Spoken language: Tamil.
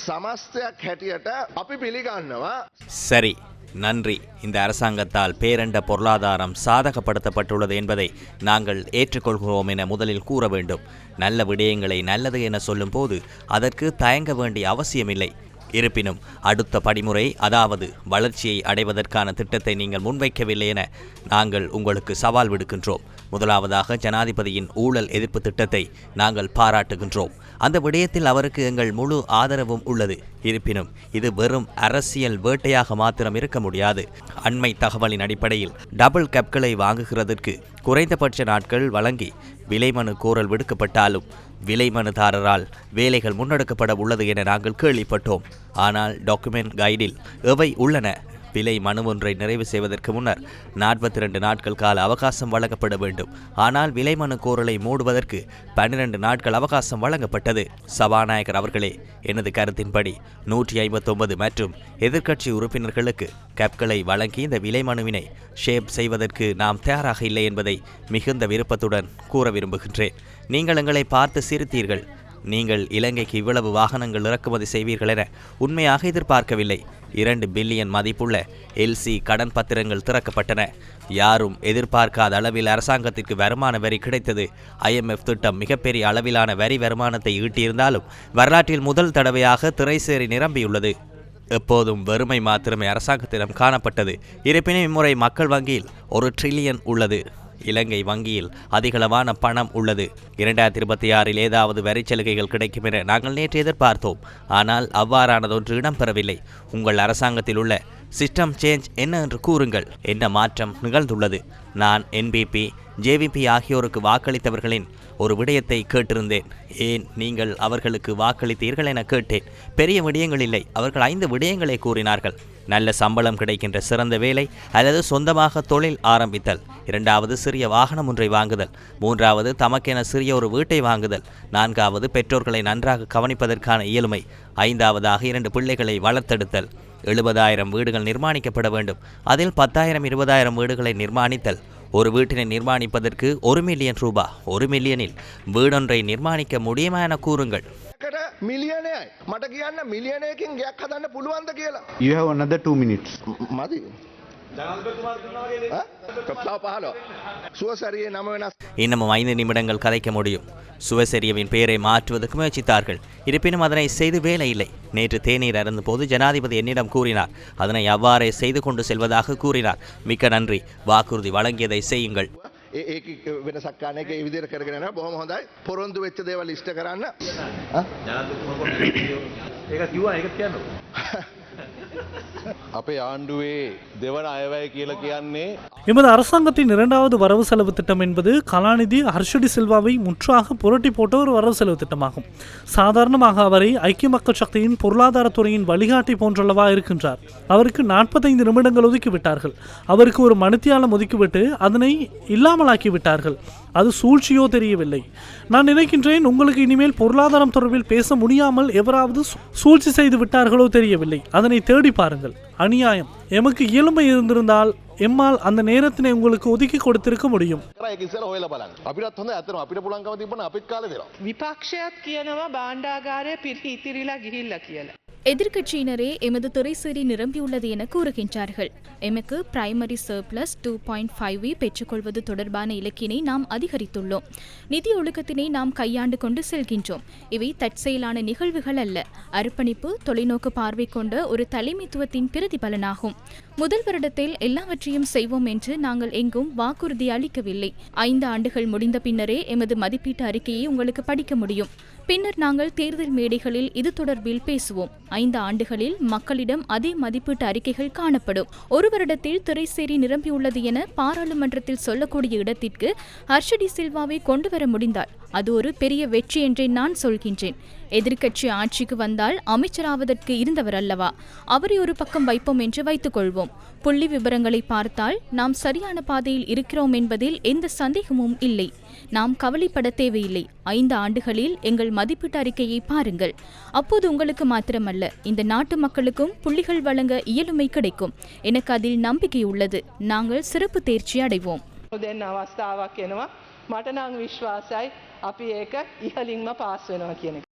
සමස්තයක් හැටියට අපි පිළිගන්නවා சரி நன்றி இந்த அரசாங்கத்தால் பேரண்ட பொருளாதாரம் சாதகப்படுத்தப்பட்டுள்ளது என்பதை நாங்கள் ஏற்றுக்கொள்கிறோம் என முதலில் கூற வேண்டும் நல்ல விடயங்களை நல்லது என சொல்லும்போது அதற்கு தயங்க வேண்டிய அவசியமில்லை இருப்பினும் அடுத்த படிமுறை அதாவது வளர்ச்சியை அடைவதற்கான திட்டத்தை நீங்கள் முன்வைக்கவில்லை என நாங்கள் உங்களுக்கு சவால் விடுக்கின்றோம். முதலாவதாக ஜனாதிபதியின் ஊழல் எதிர்ப்பு திட்டத்தை நாங்கள் பாராட்டுகின்றோம். அந்த விடயத்தில் அவருக்கு எங்கள் முழு ஆதரவும் உள்ளது. இருப்பினும் இது வெறும் அரசியல் வேட்டையாக மாத்திரம் இருக்க முடியாது. அண்மை தகவலின் அடிப்படையில் டபுள் கேப்களை வாங்குகிறதற்கு குறைந்தபட்ச நாட்கள் வழங்கி விலைமனு கோரல் விடுக்கப்பட்டாலும் விலை மனுதாரரால் வேலைகள் முன்னெடுக்கப்பட உள்ளது என நாங்கள் கேள்விப்பட்டோம். ஆனால் டாக்குமெண்ட் கைடில் எவை உள்ளன விலை மனு ஒன்றை நிறைவு செய்வதற்கு முன்னர் நாற்பத்தி ரெண்டு நாட்கள் கால அவகாசம் வழங்கப்பட வேண்டும். ஆனால் விலை மனு கோரலை மூடுவதற்கு பன்னிரண்டு நாட்கள் அவகாசம் வழங்கப்பட்டது. சபாநாயகர் அவர்களே எனது கருத்தின்படி நூற்றி ஐம்பத்தொன்பது மற்றும் எதிர்க்கட்சி உறுப்பினர்களுக்கு கேப்களை வழங்கி இந்த விலை மனுவினை ஷேப் செய்வதற்கு நாம் தயாராக இல்லை என்பதை மிகுந்த விருப்பத்துடன் கூற விரும்புகின்றேன். நீங்கள் எங்களை பார்த்து சிரித்தீர்கள். நீங்கள் இலங்கைக்கு இவ்வளவு வாகனங்கள் இறக்குமதி செய்வீர்கள் என உண்மையாக எதிர்பார்க்கவில்லை. இரண்டு பில்லியன் மதிப்புள்ள எல்சி கடன் பத்திரங்கள் திறக்கப்பட்டன. யாரும் எதிர்பார்க்காத அளவில் அரசாங்கத்திற்கு வருமான வரி கிடைத்தது. ஐஎம்எஃப் திட்டம் மிகப்பெரிய அளவிலான வரி வருமானத்தை ஈட்டியிருந்தாலும் வரலாற்றில் முதல் தடவையாக திரைசேரி நிரம்பியுள்ளது. எப்போதும் வெறுமை மாத்திரமே அரசாங்கத்திடம் காணப்பட்டது. இருப்பினும் இம்முறை மக்கள் வங்கியில் ஒரு ட்ரில்லியன் உள்ளது. இலங்கை வங்கியில் அதிகளவான பணம் உள்ளது. இரண்டாயிரத்தி இருபத்தி ஆறில் ஏதாவது வரிச் சலுகைகள் கிடைக்கும் என நாங்கள் நேற்று எதிர்பார்த்தோம். ஆனால் அவ்வாறானதொன்று இடம்பெறவில்லை. உங்கள் அரசாங்கத்தில் உள்ள சிஸ்டம் சேஞ்ச் என்ன என்று கூறுங்கள். என்ன மாற்றம் நிகழ்ந்துள்ளது? நான் என்பிபி ஜேவிபி ஆகியோருக்கு வாக்களித்தவர்களின் ஒரு விடயத்தை கேட்டிருந்தேன். ஏன் நீங்கள் அவர்களுக்கு வாக்களித்தீர்கள் என கேட்டேன். பெரிய விடயங்கள் இல்லை. அவர்கள் ஐந்து விடயங்களை கூறினார்கள். நல்ல சம்பளம் கிடைக்கின்ற சிறந்த வேலை அல்லது சொந்தமாக தொழில் ஆரம்பித்தல். இரண்டாவது சிறிய வாகனம் ஒன்றை வாங்குதல். மூன்றாவது தமக்கென சிறிய ஒரு வீட்டை வாங்குதல். நான்காவது பெற்றோர்களை நன்றாக கவனிப்பதற்கான இயலுமை. ஐந்தாவதாக இரண்டு பிள்ளைகளை வளர்த்தெடுத்தல். எழுபதாயிரம் வீடுகள் நிர்மாணிக்கப்பட வேண்டும். அதில் பத்தாயிரம் இருபதாயிரம் வீடுகளை நிர்மாணித்தல். ஒரு வீட்டினை நிர்மாணிப்பதற்கு ஒரு மில்லியன் ரூபாய் ஒரு மில்லியனில் வீடொன்றை நிர்மாணிக்க முடியுமா என கூறுங்கள். මිලියනයයි මට කියන්න මිලියනයකින් ගයක් හදන්න පුළුවන්ද කියලා You have another two minutes. ම- මදි තව පහල සුවසරයේ නම වෙනස් இன்னமும் ஐந்து நிமிடங்கள் கதைக்க முடியும் சுவசெரியவின் பெயரை மாற்றுவதற்கு முயற்சித்தார்கள் இருப்பினும் அதனை செய்து வேலை இல்லை நேற்று தேநீர் அருந்தபோது ஜனாதிபதி என்னிடம் கூறினார் அதனை அவ்வாறே செய்து கொண்டு செல்வதாக கூறினார் மிக்க நன்றி வாக்குறுதி வழங்கியதை செய்யுங்கள் ඒ ඒක වෙනසක් කාන එක ඒ විදිහට කරගෙන යනවා. බොහොම හොඳයි. පොරොන්දු වෙච්ච දේවල් ඉෂ්ට කරන්න. ඒක කිව්වා ඒක කියන්න අපේ ආණ්ඩුවේ දෙවන අයවැය කියල කියන්නේ எமது அரசாங்கத்தின் இரண்டாவது வரவு செலவு திட்டம் என்பது கலாநிதி ஹர்ஷடி சில்வாவை முற்றாக புரட்டி போட்ட ஒரு வரவு செலவு திட்டமாகும் சாதாரணமாக அவரை ஐக்கிய மக்கள் சக்தியின் பொருளாதாரத்துறையின் வழிகாட்டி போன்றளவா இருக்கின்றார் அவருக்கு நாற்பத்தைந்து நிமிடங்கள் ஒதுக்கிவிட்டார்கள் அவருக்கு ஒரு மணித்தியாலம் ஒதுக்கிவிட்டு அதனை இல்லாமலாக்கி விட்டார்கள் அது சூழ்ச்சியோ தெரியவில்லை நான் நினைக்கின்றேன் உங்களுக்கு இனிமேல் பொருளாதாரம் தொடர்பில் பேச முடியாமல் எவராவது சூ- சூழ்ச்சி செய்து விட்டார்களோ தெரியவில்லை அதனை தேடி பாருங்கள் அநியாயம் எமக்கு இயலுமை இருந்திருந்தால் எம்மால் அந்த நேரத்தினை உங்களுக்கு ஒதுக்கி கொடுத்திருக்க முடியும் කර එක ඉස්සර හොයලා බලන්න අපිටත් හොඳ ඇතන අපිට පුලන්කම තිබන අපිත් කාල දෙනවා විපක්ෂයක් කියනවා බාණ්ඩාගාරය පිරි ඉතිරිලා ගිහිල්ල කියලා. எதிர்க்கட்சியினரே எமது துறைசேரி நிரம்பியுள்ளது என கூறுகின்றார்கள். எமக்கு பிரைமரி சர்ப்ளஸ் டூ பாயிண்ட் ஃபைவை பெற்றுக்கொள்வது தொடர்பான இலக்கினை நாம் அதிகரித்துள்ளோம். நிதி ஒழுக்கத்தினை நாம் கையாண்டு கொண்டு செல்கின்றோம். இவை தற்செயலான நிகழ்வுகள் அல்ல. அர்ப்பணிப்பு தொலைநோக்கு பார்வை கொண்ட ஒரு தலைமைத்துவத்தின் பிரதிபலனாகும். முதல் வருடத்தில் எல்லாவற்றையும் செய்வோம் என்று நாங்கள் எங்கும் வாக்குறுதி அளிக்கவில்லை. ஐந்து ஆண்டுகள் முடிந்த பின்னரே எமது மதிப்பீட்டு அறிக்கையை உங்களுக்கு படிக்க முடியும். பின்னர் நாங்கள் தேர்தல் மேடைகளில் இது தொடர்பில் பேசுவோம். ஐந்து ஆண்டுகளில் மக்களிடம் அதே மதிப்பீட்டு அறிக்கைகள் காணப்படும். ஒரு வருடத்தில் திரைசேரி நிரம்பியுள்ளது என பாராளுமன்றத்தில் சொல்லக்கூடிய இடத்திற்கு ஹர்ஷடி சில்வாவை கொண்டு வர முடிந்தால் அது ஒரு பெரிய வெற்றி என்றே நான் சொல்கின்றேன் எதிர்க்கட்சி ஆட்சிக்கு வந்தால் அமைச்சராவதற்கு இருந்தவர் அல்லவா அவரை ஒரு பக்கம் வைப்போம் என்று வைத்துக் கொள்வோம் புள்ளி விவரங்களை பார்த்தால் நாம் சரியான பாதையில் இருக்கிறோம் என்பதில் எந்த சந்தேகமும் இல்லை நாம் கவலைப்பட தேவையில்லை ஐந்து ஆண்டுகளில் எங்கள் மதிப்பீட்டு அறிக்கையை பாருங்கள் அப்போது உங்களுக்கு மாத்திரமல்ல இந்த நாட்டு மக்களுக்கும் புள்ளிகள் வழங்க இயலுமை கிடைக்கும் எனக்கு அதில் நம்பிக்கை உள்ளது நாங்கள் சிறப்பு தேர்ச்சி அடைவோம் என்னவா මට නං විශ්වාසයි අපි ඒක ඉහලින්ම පාස් වෙනවා කියන එක.